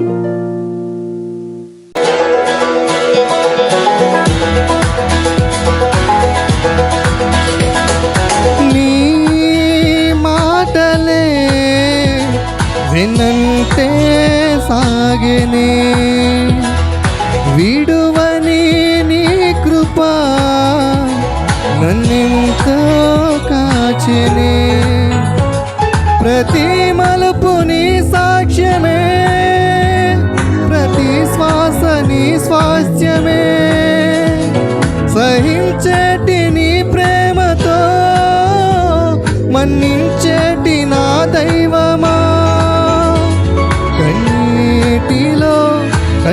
నీ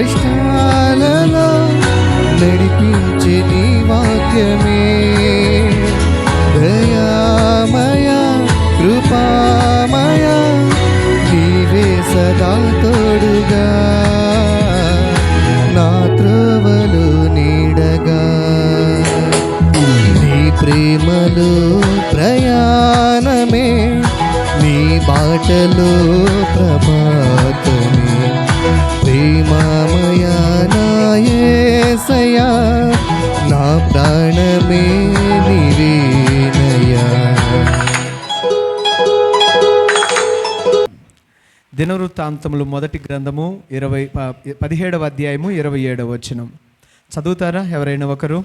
కష్టాలలో నడిపించే నీ వాక్యమే. దయామయ కృపామయ నీవే సదా తోడుగా. నా త్రోవలు నీడగా. నీ ప్రేమలో ప్రయాణమే నీ బాటలో ప్రభాతమే ప్రేమమయ నాయసయా నా ప్రాణమే నివేనయా దినవృత్తాంతములు మొదటి గ్రంథము ఇరవై పదిహేడవ అధ్యాయము ఇరవై ఏడవ వచనం. చదువుతారా? ఎవరైనా ఒకరు?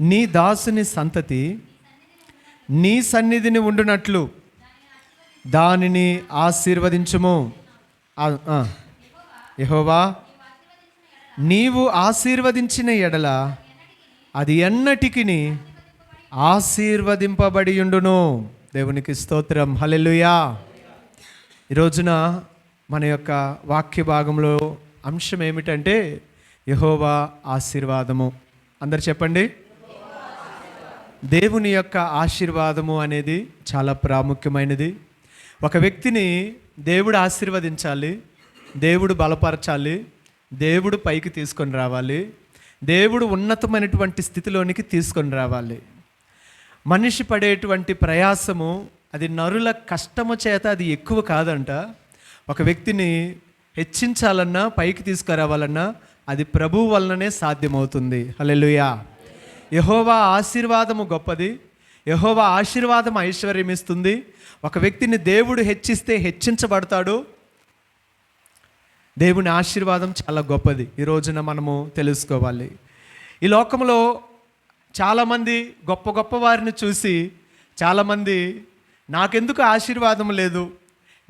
నీ దాసుని సంతతి నీ సన్నిధిని ఉండునట్లు దానిని ఆశీర్వదించుము. యహోవా నీవు ఆశీర్వదించిన ఎడల అది ఎన్నటికిని ఆశీర్వదింపబడి ఉండును దేవునికి స్తోత్రం. హలెలుయా ఈ రోజున మన యొక్క వాక్య భాగంలో అంశం ఏమిటంటే యహోవా ఆశీర్వాదము. అందరు చెప్పండి? దేవుని యొక్క ఆశీర్వాదము అనేది చాలా ప్రాముఖ్యమైనది. ఒక వ్యక్తిని దేవుడు ఆశీర్వదించాలి దేవుడు బలపరచాలి దేవుడు పైకి తీసుకొని రావాలి దేవుడు ఉన్నతమైనటువంటి స్థితిలోనికి తీసుకొని రావాలి. మనిషి పడేటువంటి ప్రయాసము అది నరుల కష్టము చేత అది ఎక్కువ కాదంట. ఒక వ్యక్తిని హెచ్చించాలన్నా పైకి తీసుకురావాలన్నా అది ప్రభు వలననే సాధ్యమవుతుంది. హలెలుయా యహోవా ఆశీర్వాదము గొప్పది. యహోవా ఆశీర్వాదం ఐశ్వర్యం ఇస్తుంది ఒక వ్యక్తిని దేవుడు హెచ్చిస్తే హెచ్చించబడతాడు. దేవుని ఆశీర్వాదం చాలా గొప్పది. ఈ రోజున మనము తెలుసుకోవాలి. ఈ లోకంలో చాలామంది గొప్ప గొప్ప వారిని చూసి చాలామంది నాకెందుకు ఆశీర్వాదం లేదు?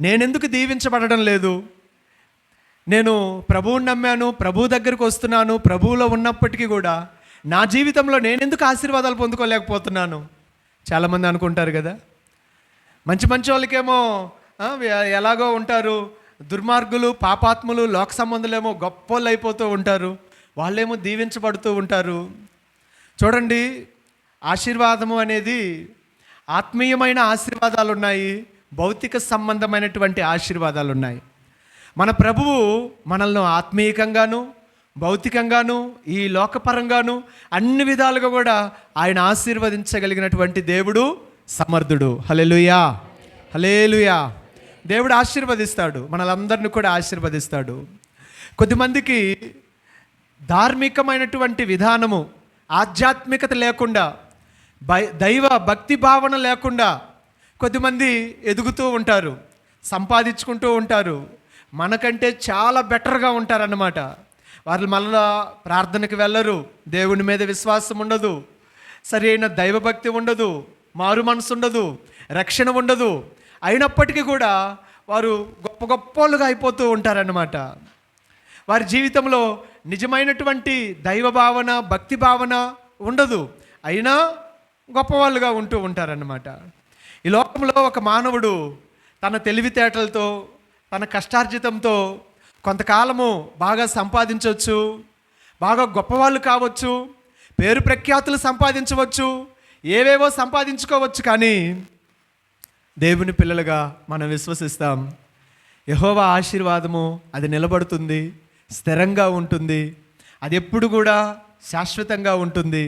నేనెందుకు దీవించబడడం లేదు? నేను ప్రభువుని నమ్మాను ప్రభు దగ్గరికి వస్తున్నాను ప్రభువులో ఉన్నప్పటికీ కూడా నా జీవితంలో నేనెందుకు ఆశీర్వాదాలు పొందుకోలేకపోతున్నాను? చాలామంది అనుకుంటారు కదా. మంచి మంచి వాళ్ళకేమో ఎలాగో ఉంటారు. దుర్మార్గులు పాపాత్ములు లోక సంబంధులేమో గొప్పోళ్ళు అయిపోతూ ఉంటారు. వాళ్ళేమో దీవించబడుతూ ఉంటారు. చూడండి ఆశీర్వాదము అనేది ఆత్మీయమైన ఆశీర్వాదాలు ఉన్నాయి భౌతిక సంబంధమైనటువంటి ఆశీర్వాదాలు ఉన్నాయి మన ప్రభువు మనల్ని ఆత్మీయకంగాను భౌతికంగాను ఈ లోకపరంగాను అన్ని విధాలుగా కూడా ఆయన ఆశీర్వదించగలిగినటువంటి దేవుడు సమర్థుడు. హలెలుయా హలేలుయా దేవుడు ఆశీర్వదిస్తాడు. మనలందరిని కూడా ఆశీర్వదిస్తాడు. కొద్దిమందికి ధార్మికమైనటువంటి విధానము ఆధ్యాత్మికత లేకుండా దైవ భక్తి భావన లేకుండా కొద్దిమంది ఎదుగుతూ ఉంటారు సంపాదించుకుంటూ ఉంటారు. మనకంటే చాలా బెటర్గా ఉంటారన్నమాట. వాళ్ళు మళ్ళా ప్రార్థనకు వెళ్ళరు. దేవుని మీద విశ్వాసం ఉండదు. సరైన దైవభక్తి ఉండదు. మారు మనసు ఉండదు. రక్షణ ఉండదు. అయినప్పటికీ కూడా వారు గొప్ప గొప్పలుగా అయిపోతూ ఉంటారన్నమాట. వారి జీవితంలో నిజమైనటువంటి దైవ భావన భక్తి భావన ఉండదు. అయినా గొప్పవాళ్ళుగా ఉంటూ ఉంటారన్నమాట. ఈ లోకంలో ఒక మానవుడు తన తెలివితేటలతో తన కష్టార్జితంతో కొంతకాలము బాగా సంపాదించవచ్చు బాగా గొప్పవాళ్ళు కావచ్చు పేరు ప్రఖ్యాతులు సంపాదించవచ్చు ఏవేవో సంపాదించుకోవచ్చు కానీ దేవుని పిల్లలుగా మనం విశ్వసిస్తాం. యహోవ ఆశీర్వాదము అది నిలబడుతుంది స్థిరంగా ఉంటుంది అది ఎప్పుడు కూడా శాశ్వతంగా ఉంటుంది.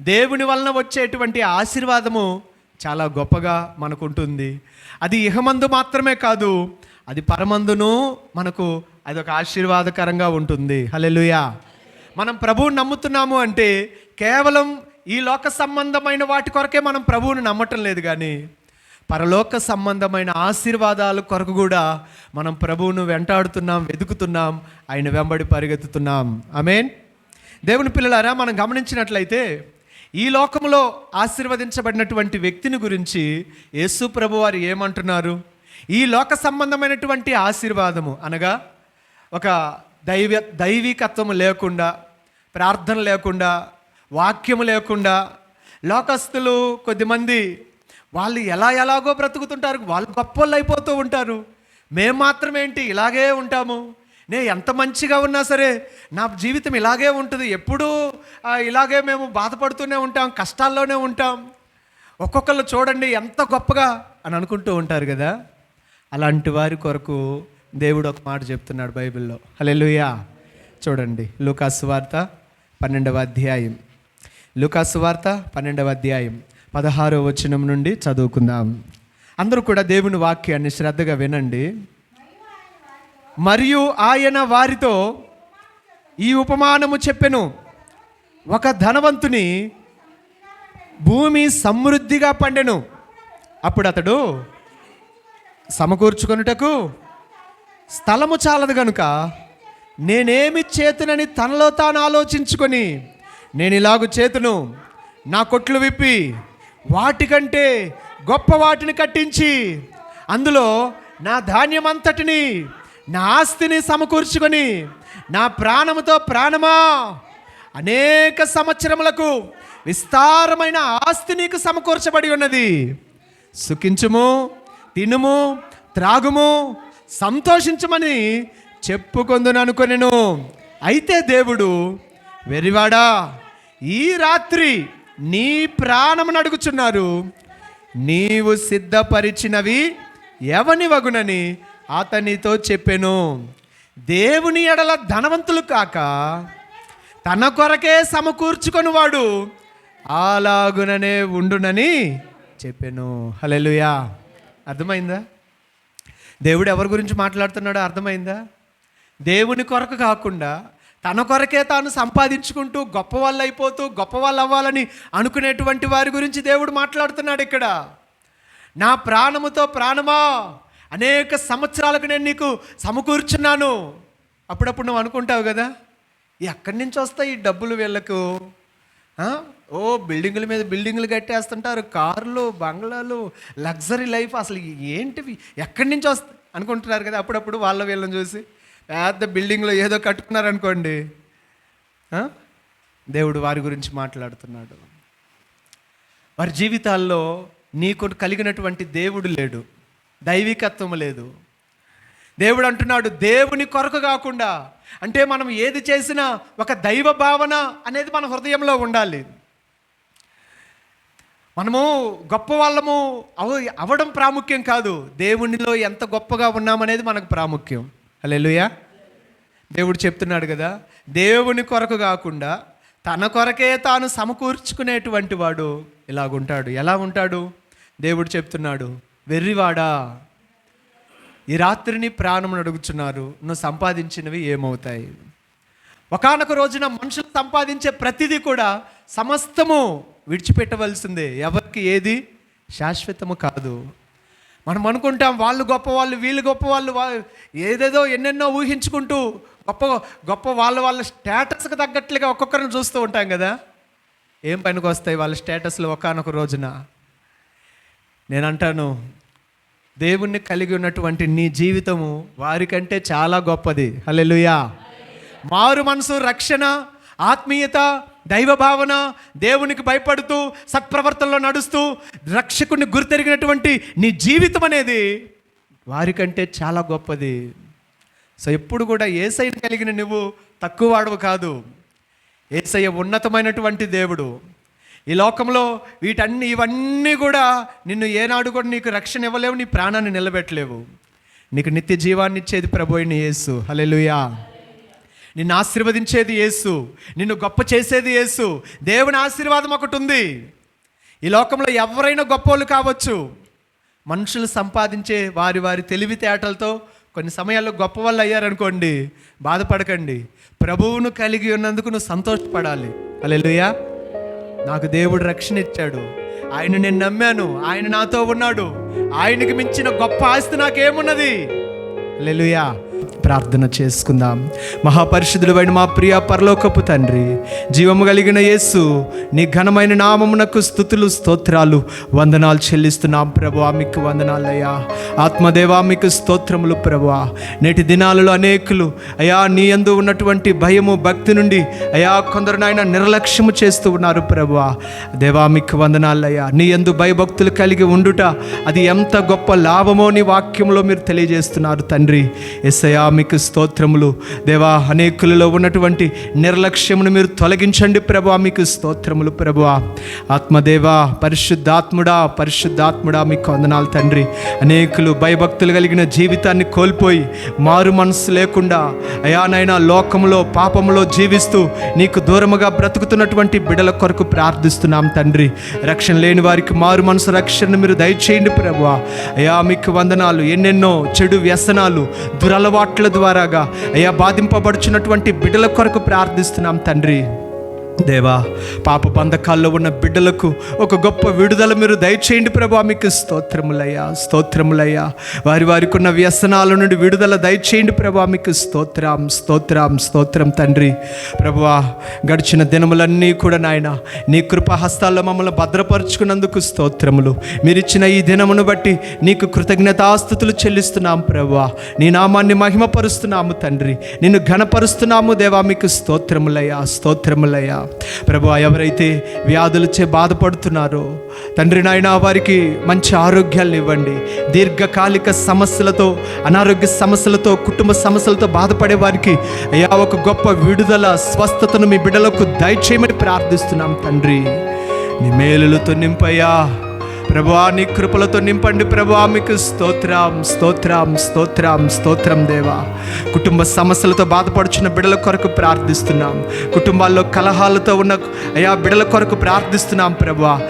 దేవుని వలన వచ్చేటువంటి ఆశీర్వాదము చాలా గొప్పగా మనకు ఉంటుంది అది ఇహమందు మాత్రమే కాదు అది పరమందును మనకు అది ఒక ఆశీర్వాదకరంగా ఉంటుంది. హలెలుయా మనం ప్రభువుని నమ్ముతున్నాము అంటే కేవలం ఈ లోక సంబంధమైన వాటి కొరకే మనం ప్రభువుని నమ్మటం లేదు కానీ పరలోక సంబంధమైన ఆశీర్వాదాల కొరకు కూడా మనం ప్రభువును వెంటాడుతున్నాం వెతుకుతున్నాం ఆయన వెంబడి పరిగెత్తుతున్నాం. అమేన్ దేవుని పిల్లలారా మనం గమనించినట్లయితే ఈ లోకంలో ఆశీర్వదించబడినటువంటి వ్యక్తిని గురించి యేసు ప్రభు వారు ఏమంటున్నారు? ఈ లోక సంబంధమైనటువంటి ఆశీర్వాదము అనగా ఒక దైవ దైవికత్వం లేకుండా ప్రార్థన లేకుండా వాక్యం లేకుండా లోకస్తులు కొద్దిమంది వాళ్ళు ఎలా ఎలాగో బ్రతుకుతుంటారు వాళ్ళు గొప్పలు అయిపోతూ ఉంటారు. మేము మాత్రమేంటి ఇలాగే ఉంటాము. నేను ఎంత మంచిగా ఉన్నా సరే నా జీవితం ఇలాగే ఉంటుంది. ఎప్పుడూ ఇలాగే మేము బాధపడుతూనే ఉంటాం కష్టాల్లోనే ఉంటాం. ఒక్కొక్కళ్ళు చూడండి ఎంత గొప్పగా అని అనుకుంటూ ఉంటారు కదా. అలాంటి వారి కొరకు దేవుడు ఒక మాట చెప్తున్నాడు బైబిల్లో. హలెలుయా చూడండి లూకాసు వార్త పన్నెండవ అధ్యాయం. లూకాసు వార్త పన్నెండవ అధ్యాయం పదహారో వచనం నుండి చదువుకుందాం. అందరూ కూడా దేవుని వాక్యాన్ని శ్రద్ధగా వినండి. మరియు ఆయన వారితో ఈ ఉపమానము చెప్పెను. ఒక ధనవంతుని భూమి సమృద్ధిగా పండెను. అప్పుడు అతడు సమకూర్చుకొనుటకు స్థలము చాలదు గనుక నేనేమి చేతునని తనలో తాను ఆలోచించుకొని నేను ఇలాగు చేతును నా కొట్లు విప్పి వాటికంటే గొప్ప వాటిని కట్టించి అందులో నా ధాన్యమంతటిని నా ఆస్తిని సమకూర్చుకొని నా ప్రాణముతో ప్రాణమా? అనేక సంవత్సరములకు విస్తారమైన ఆస్తి నీకు సమకూర్చబడి ఉన్నది. సుఖించుము తినుము త్రాగుము సంతోషించమని చెప్పుకొందును అనుకునేను. అయితే దేవుడు వెరివాడా ఈ రాత్రి నీ ప్రాణమును అడుగుచున్నారు. నీవు సిద్ధపరిచినవి ఎవని వగునని అతనితో చెప్పాను. దేవుని ఎడల ధనవంతులు కాక తన కొరకే సమకూర్చుకొని వాడు అలాగుననే ఉండునని చెప్పాను. హలెలుయా అర్థమైందా? దేవుడు ఎవరి గురించి మాట్లాడుతున్నాడో అర్థమైందా? దేవుని కొరకు కాకుండా తన కొరకే తాను సంపాదించుకుంటూ గొప్ప వాళ్ళు అయిపోతూ గొప్ప వాళ్ళు అవ్వాలని అనుకునేటువంటి వారి గురించి దేవుడు మాట్లాడుతున్నాడు ఇక్కడ. నా ప్రాణముతో ప్రాణమా అనేక సంవత్సరాలకు నేను నీకు సమకూర్చున్నాను. అప్పుడప్పుడు నువ్వు అనుకుంటావు కదా ఎక్కడి నుంచి వస్తాయి ఈ డబ్బులు వీళ్ళకు? ఓ బిల్డింగుల మీద బిల్డింగులు కట్టేస్తుంటారు. కార్లు బంగ్లాలు లగ్జరీ లైఫ్ అసలు ఏంటివి? ఎక్కడి నుంచి వస్తాయి అనుకుంటున్నారు కదా అప్పుడప్పుడు వాళ్ళ వీళ్ళని చూసి. పెద్ద బిల్డింగ్లో ఏదో కట్టుకున్నారనుకోండి. దేవుడు వారి గురించి మాట్లాడుతున్నాడు. వారి జీవితాల్లో నీకు కలిగినటువంటి దేవుడు లేడు. దైవికత్వం లేదు. దేవుడు అంటున్నాడు దేవుని కొరకు కాకుండా అంటే మనం ఏది చేసినా ఒక దైవ భావన అనేది మన హృదయంలో ఉండాలి. మనము గొప్ప వాళ్ళము అవ అవడం ప్రాముఖ్యం కాదు. దేవునిలో ఎంత గొప్పగా ఉన్నామనేది మనకు ప్రాముఖ్యం. హల్లెలూయా. దేవుడు చెప్తున్నాడు కదా దేవుని కొరకు కాకుండా తన కొరకే తాను సమకూర్చుకునేటువంటి వాడు ఇలాగుంటాడు. ఎలా ఉంటాడు? దేవుడు చెప్తున్నాడు వెర్రివాడా ఈ రాత్రిని ప్రాణమును అడుగుచున్నారు నువ్వు సంపాదించినవి ఏమవుతాయి? ఒకానొక రోజున మనుషులు సంపాదించే ప్రతిదీ కూడా సమస్తము విడిచిపెట్టవలసిందే. ఎవరికి ఏది? శాశ్వతము కాదు. మనం అనుకుంటాం వాళ్ళు గొప్ప వాళ్ళు వీళ్ళు గొప్ప వాళ్ళు ఏదేదో ఎన్నెన్నో ఊహించుకుంటూ గొప్ప గొప్ప వాళ్ళ వాళ్ళ స్టేటస్కి తగ్గట్లుగా ఒక్కొక్కరిని చూస్తూ ఉంటాం కదా? ఏం పనికి వస్తాయి వాళ్ళ స్టేటస్లు ఒకానొక రోజున? నేను అంటాను దేవుణ్ణి కలిగి ఉన్నటువంటి నీ జీవితము వారికంటే చాలా గొప్పది. హలెలుయా మారు మనసు రక్షణ ఆత్మీయత దైవ భావన దేవునికి భయపడుతూ సత్ప్రవర్తనలో నడుస్తూ రక్షకుని గుర్తెరిగినటువంటి నీ జీవితం అనేది వారికంటే చాలా గొప్పది. సో ఎప్పుడు కూడా ఏసైని కలిగిన నువ్వు తక్కువ వాడవు కాదు. ఏసయ్య ఉన్నతమైనటువంటి దేవుడు. ఈ లోకంలో వీటన్ని ఇవన్నీ కూడా నిన్ను ఏనాడు కూడా నీకు రక్షణ ఇవ్వలేవు నీ ప్రాణాన్ని నిలబెట్టలేవు. నీకు నిత్య జీవాన్ని ఇచ్చేది ప్రభు యేసు. హలెలుయా నిన్ను ఆశీర్వదించేది యేసు. నిన్ను గొప్ప చేసేది యేసు. దేవుని ఆశీర్వాదం ఒకటి ఉంది. ఈ లోకంలో ఎవరైనా గొప్పోళ్ళు కావచ్చు. మనుషులు సంపాదించే వారి వారి తెలివితేటలతో కొన్ని సమయాల్లో గొప్ప వాళ్ళు అయ్యారనుకోండి బాధపడకండి. ప్రభువును కలిగి ఉన్నందుకు నువ్వు సంతోషపడాలి. అలెలుయా నాకు దేవుడు రక్షణ ఇచ్చాడు. ఆయన నేను నమ్మాను. ఆయన నాతో ఉన్నాడు. ఆయనకి మించిన గొప్ప ఆస్తి నాకేమున్నది? లెలుయా ప్రార్థన చేసుకుందాం. మహాపరిశుద్ధులైన మా ప్రియ పరలోకపు తండ్రి జీవము కలిగిన యేసు నీ ఘనమైన నామమునకు స్థుతులు స్తోత్రాలు వందనాలు చెల్లిస్తున్నాం ప్రభా మీకు వందనాలయ్యా. ఆత్మదేవా మీకు స్తోత్రములు ప్రభా నేటి దినాలలో అనేకులు అయా నీ యందు ఉన్నటువంటి భయము భక్తి నుండి అయా కొందరు నాయన నిర్లక్ష్యము చేస్తూ ఉన్నారు ప్రభా దేవా మీకు వందనాలయ్యా. నీ యందు భయభక్తులు కలిగి ఉండుట అది ఎంత గొప్ప లాభమో నీ వాక్యంలో మీరు తెలియజేస్తున్నారు తండ్రి. ఎస్ఐయా మీకు స్తోత్రములు. దేవా అనేకులలో ఉన్నటువంటి నిర్లక్ష్యమును మీరు తొలగించండి ప్రభా మీకు స్తోత్రములు ప్రభా ఆత్మదేవా పరిశుద్ధాత్ముడా పరిశుద్ధాత్ముడా మీకు వందనాలు తండ్రి. అనేకులు భయభక్తులు కలిగిన జీవితాన్ని కోల్పోయి మారు మనసు లేకుండా అయానైనా లోకములో పాపములో జీవిస్తూ నీకు దూరముగా బ్రతుకుతున్నటువంటి బిడల కొరకు ప్రార్థిస్తున్నాం తండ్రి. రక్షణ లేని వారికి మారు మనసు రక్షణను మీరు దయచేయండి ప్రభా అయా మీకు వందనాలు. ఎన్నెన్నో చెడు వ్యసనాలు దురలవాట్ల ద్వారాగా అయ్యా బాధింపబడుచున్నటువంటి బిడ్డల కొరకు ప్రార్థిస్తున్నాం తండ్రి. దేవా పాప బంధకాల్లో ఉన్న బిడ్డలకు ఒక గొప్ప విడుదల మీరు దయచేయండి ప్రభా మీకు స్తోత్రములయ్యా స్తోత్రములయ్యా. వారి వారికి ఉన్న వ్యసనాల నుండి విడుదల దయచేయండి ప్రభా మీకు స్తోత్రం స్తోత్రం స్తోత్రం తండ్రి. ప్రభువా గడిచిన దినములన్నీ కూడా నాయన నీ కృపహస్తాల్లో మమ్మల్ని భద్రపరుచుకున్నందుకు స్తోత్రములు. మీరిచ్చిన ఈ దినమును బట్టి నీకు కృతజ్ఞతాస్థుతులు చెల్లిస్తున్నాం ప్రభువా నీ నామాన్ని మహిమపరుస్తున్నాము తండ్రి. నిన్ను ఘనపరుస్తున్నాము దేవా మీకు స్తోత్రములయ్యా స్తోత్రములయ్యా. ప్రభు ఎవరైతే వ్యాధులచే బాధపడుతున్నారో తండ్రి నాయన వారికి మంచి ఆరోగ్యాలను ఇవ్వండి. దీర్ఘకాలిక సమస్యలతో అనారోగ్య సమస్యలతో కుటుంబ సమస్యలతో బాధపడే వారికి అయ్యా ఒక గొప్ప విడుదల స్వస్థతను మీ బిడ్డలకు దయచేయమని ప్రార్థిస్తున్నాం తండ్రి. నీ మేలులతో నింపయ్యా. ప్రభువా నీ కృపలతో నింపండి ప్రభువా మీకు స్తోత్రం స్తోత్రం స్తోత్రం స్తోత్రం దేవా. కుటుంబ సమస్యలతో బాధపడుచున్న బిడల కొరకు ప్రార్థిస్తున్నాం. కుటుంబాల్లో కలహాలతో ఉన్న అయా బిడల కొరకు ప్రార్థిస్తున్నాం ప్రభా.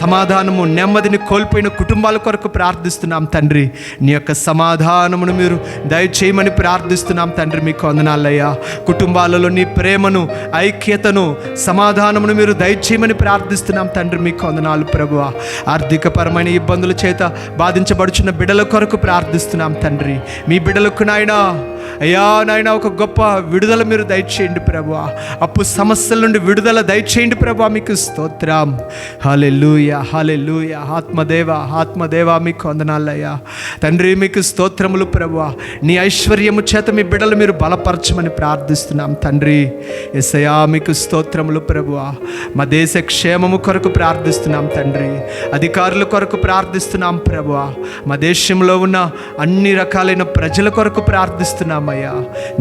సమాధానము నెమ్మదిని కోల్పోయిన కుటుంబాల కొరకు ప్రార్థిస్తున్నాం తండ్రి. నీ యొక్క సమాధానమును మీరు దయచేయమని ప్రార్థిస్తున్నాం తండ్రి మీకు వందనాలయ్యా. కుటుంబాలలో నీ ప్రేమను ఐక్యతను సమాధానమును మీరు దయచేయమని ప్రార్థిస్తున్నాం తండ్రి మీకు వందనాలు ఆర్థిక ఆరోగ్యపరమైన ఇబ్బందుల చేత బాధించబడుచున్న బిడల కొరకు ప్రార్థిస్తున్నాం తండ్రి. మీ బిడలకు నాయనా అయ్యా నాయన ఒక గొప్ప విడుదల మీరు దయచేయండి ప్రభా అప్పు సమస్యల నుండి విడుదల దయచేయండి ప్రభా మీకు స్తోత్రం. హాలే లూయ ఆత్మదేవ ఆత్మదేవ మీకు వందనాలయ్యా. తండ్రి మీకు స్తోత్రములు ప్రభా నీ ఐశ్వర్యము చేత మీ బిడ్డలు మీరు బలపరచమని ప్రార్థిస్తున్నాం తండ్రి. ఎసయా మీకు స్తోత్రములు ప్రభువా. మా దేశ క్షేమము కొరకు ప్రార్థిస్తున్నాం తండ్రి. అధికారుల కొరకు ప్రార్థిస్తున్నాం ప్రభువా. మా దేశంలో ఉన్న అన్ని రకాలైన ప్రజల కొరకు ప్రార్థిస్తున్నాం ప్రార్థిస్తున్నామయ్యా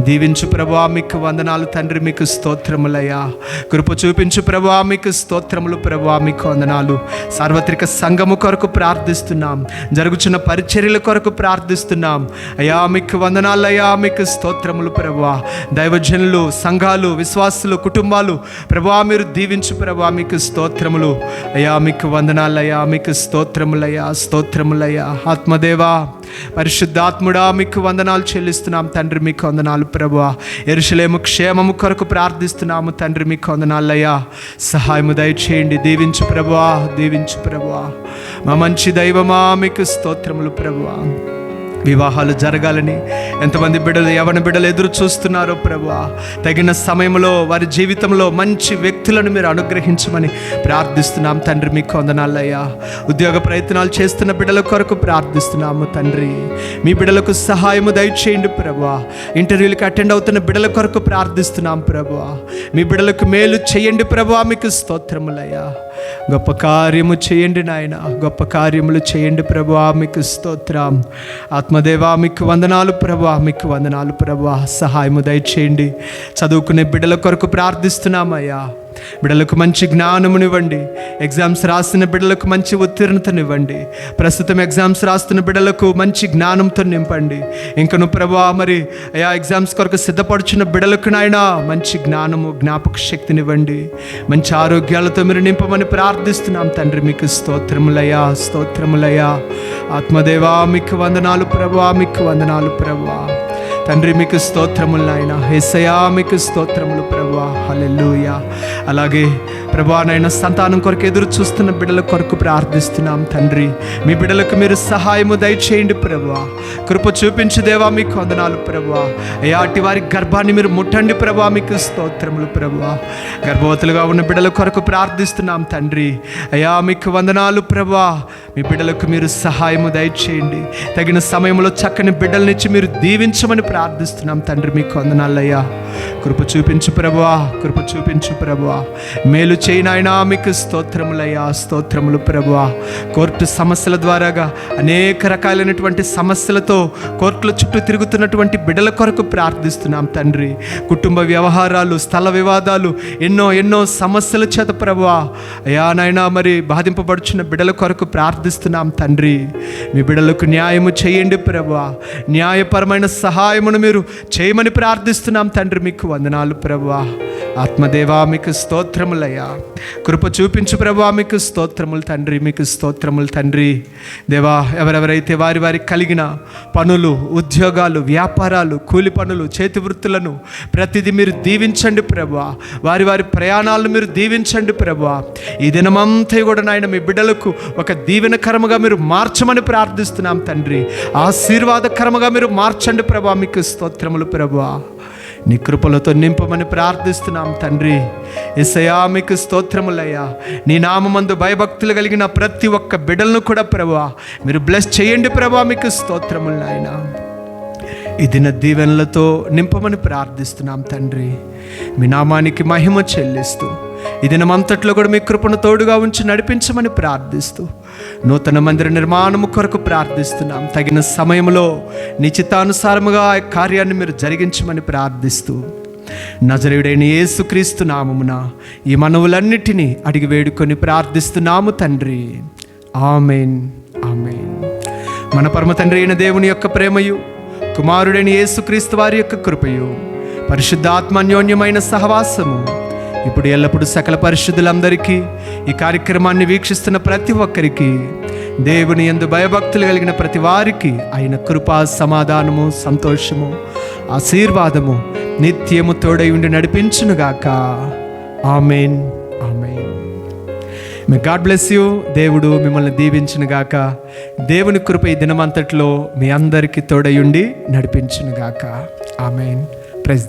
దీవించు ప్రభా మీకు వందనాలు తండ్రి మీకు స్తోత్రములయ్యా. కృప చూపించు ప్రభా మీకు స్తోత్రములు ప్రభా మీకు వందనాలు. సార్వత్రిక సంఘము కొరకు ప్రార్థిస్తున్నాం. జరుగుచున్న పరిచర్యల కొరకు ప్రార్థిస్తున్నాం. అయ్యా మీకు వందనాలయ్యా మీకు స్తోత్రములు ప్రభా. దైవజనులు సంఘాలు విశ్వాసులు కుటుంబాలు ప్రభా మీరు దీవించు ప్రభా మీకు స్తోత్రములు. అయ్యా మీకు వందనాలయ్యా మీకు స్తోత్రములయ్యా స్తోత్రములయ్యా. ఆత్మదేవా పరిశుద్ధాత్ముడా మీకు వందనాలు చెల్లిస్తున్నాం. తండ్రి మీకు వందనాలు ప్రభు ఎరుషలేము క్షేమము కొరకు ప్రార్థిస్తున్నాము. తండ్రి మీకు వందనాలయ్యా. సహాయము దయచేయండి. దీవించు ప్రభువా దీవించు ప్రభువా. మా మంచి దైవమా మీకు స్తోత్రములు ప్రభువా. వివాహాలు జరగాలని ఎంతమంది బిడ్డలు యవన బిడ్డలు ఎదురు చూస్తున్నారో ప్రభువా. తగిన సమయంలో వారి జీవితంలో మంచి వ్యక్తులను మీరు అనుగ్రహించమని ప్రార్థిస్తున్నాం తండ్రి మీకు వందనాలయ్యా. ఉద్యోగ ప్రయత్నాలు చేస్తున్న బిడ్డల కొరకు ప్రార్థిస్తున్నాము తండ్రి. మీ బిడ్డలకు సహాయము దయచేయండి ప్రభువా. ఇంటర్వ్యూలకు అటెండ్ అవుతున్న బిడ్డల కొరకు ప్రార్థిస్తున్నాం ప్రభా మీ బిడ్డలకు మేలు చేయండి ప్రభువా మీకు స్తోత్రములయ్యా. గొప్ప కార్యము చేయండి నాయన. గొప్ప కార్యములు చేయండి ప్రభు. మీకు స్తోత్రం. ఆత్మదేవా మీకు వందనాలు ప్రభు. మీకు వందనాలు ప్రభు. సహాయము దయచేయండి. చదువుకునే బిడ్డల కొరకు ప్రార్థిస్తున్నామయ్యా. బిడ్డలకు మంచి జ్ఞానమునివ్వండి. ఎగ్జామ్స్ రాస్తున్న బిడ్డలకు మంచి ఉత్తీర్ణతనివ్వండి. ప్రస్తుతం ఎగ్జామ్స్ రాస్తున్న బిడ్డలకు మంచి జ్ఞానంతో నింపండి. ఇంకను ప్రభా మరి అయా ఎగ్జామ్స్ కొరకు సిద్ధపడుచున్న బిడ్డలకు నాయన మంచి జ్ఞానము జ్ఞాపక శక్తినివ్వండి. మంచి ఆరోగ్యాలతో మీరు నింపమని ప్రార్థిస్తున్నాం తండ్రి మీకు స్తోత్రములయ్యా స్తోత్రములయ్యా. ఆత్మదేవా మీకు వందనాలు ప్రభా మీకు వందనాలు ప్రభా. తండ్రి మీకు స్తోత్రములు నాయన. హెసయా మీకు స్తోత్రములు ప్రభా. హల్లెలూయా. అలాగే ప్రభా నాయన సంతానం కొరకు ఎదురు చూస్తున్న బిడ్డల కొరకు ప్రార్థిస్తున్నాం తండ్రి. మీ బిడ్డలకు మీరు సహాయము దయచేయండి ప్రభా కృప చూపించు దేవా మీకు వందనాలు ప్రభా అయాటి వారి గర్భాన్ని మీరు ముట్టండి ప్రభా మీకు స్తోత్రములు ప్రభా గర్భవతులుగా ఉన్న బిడ్డల కొరకు ప్రార్థిస్తున్నాం తండ్రి. అయా మీకు వందనాలు ప్రభా మీ బిడ్డలకు మీరు సహాయము దయచేయండి. తగిన సమయంలో చక్కని బిడ్డలనిచ్చి మీరు దీవించమని ప్రార్థిస్తున్నాం తండ్రి. మీకు వందనాలయ్యా కృప చూపించు ప్రభువా. కృప చూపించు ప్రభువా. మేలు చేయనాయనా మీకు స్తోత్రములయ్యా స్తోత్రములు ప్రభువా. కోర్టు సమస్యల ద్వారాగా అనేక రకాలైనటువంటి సమస్యలతో కోర్టుల చుట్టూ తిరుగుతున్నటువంటి బిడ్డల కొరకు ప్రార్థిస్తున్నాం తండ్రి. కుటుంబ వ్యవహారాలు స్థల వివాదాలు ఎన్నో ఎన్నో సమస్యల చేత ప్రభువా. అయా నాయనా మరి బాధింపబడుచున్న బిడ్డల కొరకు ప్రార్థిస్తున్నాం తండ్రి. మీ బిడ్డలకు న్యాయము చేయండి ప్రభువా. న్యాయపరమైన సహాయమును మీరు చేయమని ప్రార్థిస్తున్నాం తండ్రి మీకు వందనాలు ప్రభువా. ఆత్మదేవా మీకు స్తోత్రములయ్యా. కృప చూపించు ప్రభా మీకు స్తోత్రములు తండ్రి మీకు స్తోత్రములు తండ్రి. దేవా ఎవరెవరైతే వారి వారికి కలిగిన పనులు ఉద్యోగాలు వ్యాపారాలు కూలి పనులు చేతి వృత్తులను ప్రతిదీ మీరు దీవించండి ప్రభా. వారి వారి ప్రయాణాలను మీరు దీవించండి ప్రభా. ఈ దినమంతా కూడా నాయన మీ బిడ్డలకు ఒక దీవెనకరముగా మీరు మార్చమని ప్రార్థిస్తున్నాం తండ్రి. ఆశీర్వాదకరముగా మీరు మార్చండి ప్రభా మీకు స్తోత్రములు ప్రభా. నీ కృపలతో నింపమని ప్రార్థిస్తున్నాం తండ్రి. ఎసయా మీకు స్తోత్రములయ్యా. నీ నామందు భయభక్తులు కలిగిన ప్రతి ఒక్క బిడ్డలను కూడా ప్రభా మీరు బ్లెస్ చేయండి ప్రభా మీకు స్తోత్రములు నాయనా. ఈ దిన దీవెనలతో నింపమని ప్రార్థిస్తున్నాం తండ్రి. మీ నామానికి మహిమ చెల్లిస్తూ ఈ దినమంతట్లో కూడా మీ కృపను తోడుగా ఉంచి నడిపించమని ప్రార్థిస్తూ నూతన మందిర నిర్మాణము కొరకు ప్రార్థిస్తున్నాం. తగిన సమయంలో నిశ్చితానుసారముగా కార్యాన్ని మీరు జరిగించమని ప్రార్థిస్తూ నజరేయుడైన యేసుక్రీస్తు నామమున ఈ మనవులన్నిటినీ అడిగి వేడుకొని ప్రార్థిస్తున్నాము తండ్రి. ఆమెన్. ఆమెన్. మన పరమ తండ్రి అయిన దేవుని యొక్క ప్రేమయు కుమారుడైన యేసుక్రీస్తు వారి యొక్క కృపయు పరిశుద్ధాత్మన్యోన్యమైన సహవాసము ఇప్పుడు ఎల్లప్పుడు సకల పరిశుద్ధులందరికీ ఈ కార్యక్రమాన్ని వీక్షిస్తున్న ప్రతి ఒక్కరికి దేవుని ఎందు భయభక్తులు కలిగిన ప్రతి వారికి ఆయన కృపా సమాధానము సంతోషము ఆశీర్వాదము నిత్యము తోడై ఉండి నడిపించునుగాక. ఆమెన్. ఆమెన్. మీ గాడ్ బ్లెస్ యూ దేవుడు మిమ్మల్ని దీవించునుగాక. దేవుని కృప ఈ దినమంతట్లో మీ అందరికీ తోడయుండి నడిపించునుగాక. ఆమెన్. ప్రైజ్